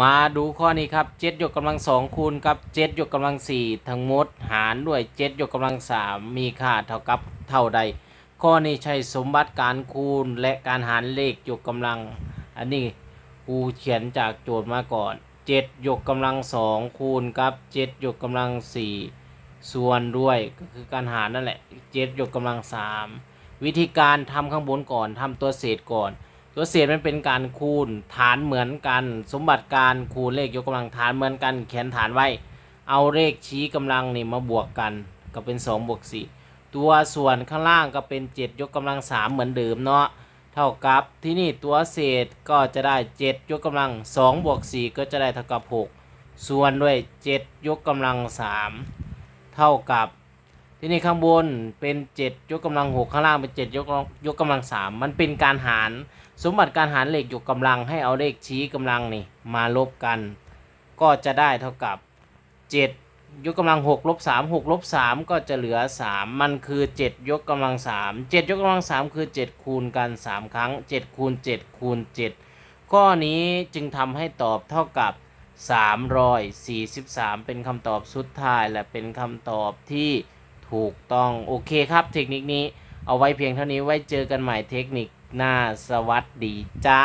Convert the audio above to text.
มาดูข้อนี้ครับเจ็ดยกกำลังสองคูณกับเจ็ดยกกำลังสี่ทั้งหมดหารด้วยเจ็ดยกกำลังสามมีค่าเท่ากับเท่าใด ข้อนี้ใช้สมบัติการคูณและการหารเลขยกกำลัง อันนี้กูเขียนจากโจทย์มาก่อนเจ็ดยกกำลังสองคูณกับเจ็ดยกกำลังสี่ส่วนด้วยก็คือการหารนั่นแหละเจ็ดยกกำลังสามวิธีการทำข้างบนก่อนทำตัวเศษก่อน ตัวเศษมันเป็นการคูณฐานเหมือนกัน สมบัติการคูณเลขยกกำลังฐานเหมือนกัน เขียนฐานไว้ เอาเลขชี้กำลังนี่มาบวกกัน ก็เป็น2บวก4ตัวส่วนข้างล่างก็เป็น 7 ยกกำลัง 3 เหมือนเดิมเนาะเท่ากับที่นี่ตัวเศษก็จะได้ 7 ยกกำลัง2บวก4ก็จะได้เท่ากับ 6 ส่วนด้วย 7 ยกกำลัง 3 เท่ากับ ที่นี่ข้างบนเป็น7ยกกำลัง 6 ข้างล่างเป็น7ยกยกกำลัง 3 มันเป็นการหาร สมบัติการหารเลขยกกำลังให้เอาเลขชี้กำลังนี่มาลบกัน ก็จะได้เท่ากับ 7 ยกกำลัง6ลบ3 6ลบ3ก็จะเหลือ 3 มันคือ 7 ยกกำลัง 3 7 ยกกำลัง 3 คือ 7 คูณกัน 3 ครั้ง 7 คูณ 7 คูณ 7 ข้อนี้จึงทำให้ตอบเท่ากับ 343 เป็นคำตอบสุดท้ายและเป็นคำตอบที่ ถูกต้องโอเคครับเทคนิคนี้เอาไว้เพียงเท่านี้ไว้เจอกันใหม่เทคนิคหน้าสวัสดีจ้า